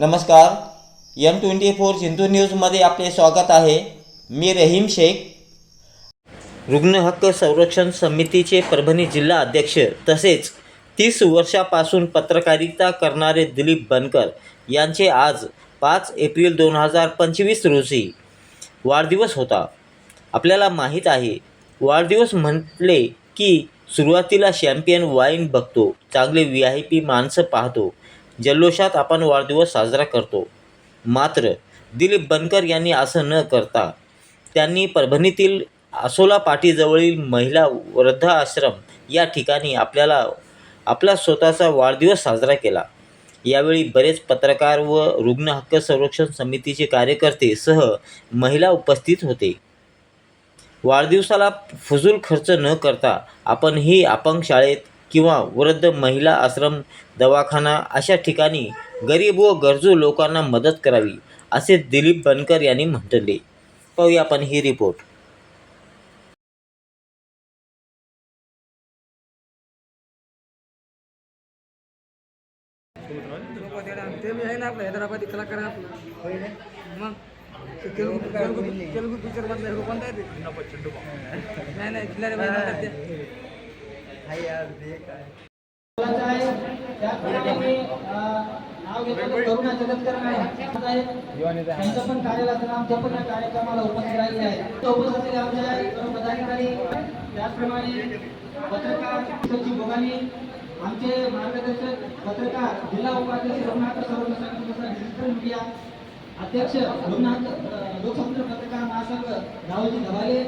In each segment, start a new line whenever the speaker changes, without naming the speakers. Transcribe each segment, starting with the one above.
नमस्कार M twenty four Sindhu न्यूजमध्ये आपले स्वागत आहे. मी रहीम शेख. रुग्ण हक्क संरक्षण समितीचे परभणी जिल्हा अध्यक्ष तसेच तीस वर्षापासून पत्रकारिता करणारे दिलीप बनकर यांचे आज पाच एप्रिल दोन हजार पंचवीस रोजी वाढदिवस होता. आपल्याला माहीत आहे वाढदिवस म्हटले की सुरुवातीला शॅम्पियन वाईन बघतो चांगले व्ही आय पी माणसं पाहतो. जल्लोषात आपण वाढदिवस साजरा करतो. मात्र दिलीप बनकर यांनी असं न करता त्यांनी परभणीतील आसोला पाटीजवळील महिला वृद्धाश्रम या ठिकाणी आपल्याला आपला स्वतःचा वाढदिवस साजरा केला. यावेळी बरेच पत्रकार व रुग्ण हक्क संरक्षण समितीचे कार्यकर्ते सह महिला उपस्थित होते. वाढदिवसाला फजूल खर्च न करता आपण ही अपंग शाळेत किंवा वृद्ध महिला आश्रम दवाखाना अशा ठिकाणी गरीब व गरजू लोकांना मदत करावी असे दिलीप बनकर यांनी म्हटले. पाहूया आपण ही रिपोर्ट.
हैदराबादी कलाकार मग तेलुगू तेलुगू पिक्चर मधलं कोणता नाही नाही
त्यांचं पण कार्यालयाचं नाम ते पण या कार्यक्रमाला उपस्थित राहिले आहे. उपस्थित असलेले आमचे सर्व पदाधिकारी. त्याचप्रमाणे पत्रकार सचिव भोगानी आमचे मार्गदर्शक पत्रकार जिल्हा उपाध्यक्ष रघुनाथ सर्व डिजिटल मीडिया अध्यक्ष रघुनाथ लोकसंपर्क पत्रकार महासंघ राहुलजी धबाले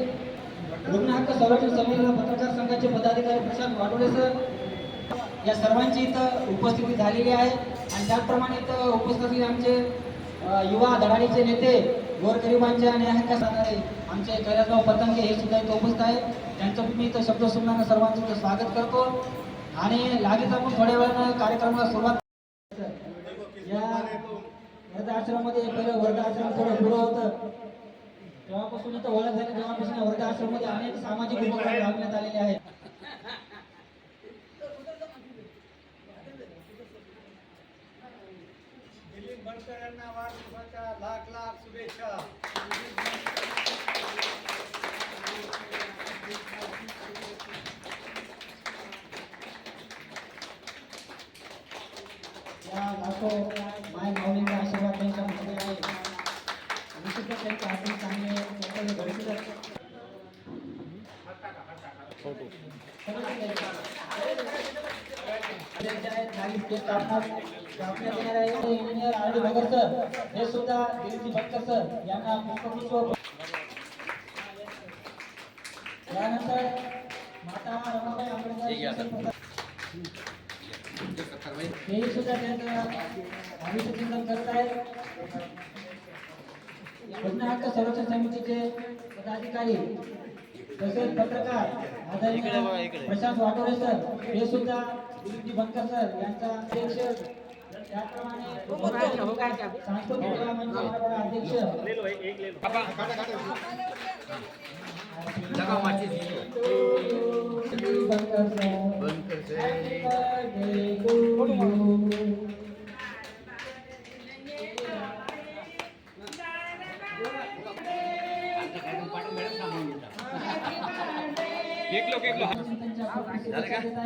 रुग्ण हक्क संरक्षण समितीला पत्रकार संघाचे पदाधिकारी प्रशांत वाटोडे सर या सर्वांची इथं उपस्थिती झालेली आहे. आणि त्याचप्रमाणे इथं उपस्थित आमचे युवा धडाडीचे नेते गोरगरिबांचे आणि हक्क साधणारे आमचे कैलासराव पतंगे हे सुद्धा इथं उपस्थित आहे त्यांचं मी इथं शब्द सुमनानं सर्वांचं इथं स्वागत करतो. आणि लागेच आपण थोड्या वेळानं कार्यक्रमाला सुरुवात या वृद्धाश्रमामध्ये पहिलं वृद्धाश्रम थोडं पुढं होतं. इथं ओळख झाली तेव्हापासून या वृद्धाश्रममध्ये अनेक सामाजिक उपक्रम राबवण्यात आलेले आहेत.
दिलीप बनकर यांना वाढदिवसाच्या लाख लाख शुभेच्छा.
लाखो माय माऊलींचा आशीर्वाद त्यांच्या मध्ये आहे त्यांचे चांगले engineer R D Bhagar sir हे सुद्धा दिलीपजी भटकर सर यांना पुष्पगुच्छ यानंतर माता रमाबाई आंबेडकर हे सुद्धा त्यांचं अभिषेक करत आहेत रुग्ण हक्क संरक्षण समितीचे पदाधिकारी तसेच पत्रकार आदरणीय प्रशांत वाटोरे सर हे सुद्धा दिलीपजी बनकर सर यांचा अध्यक्ष. त्याचप्रमाणे सांस्कृतिक अध्यक्ष. बनकर सर एक लोक एक आहे.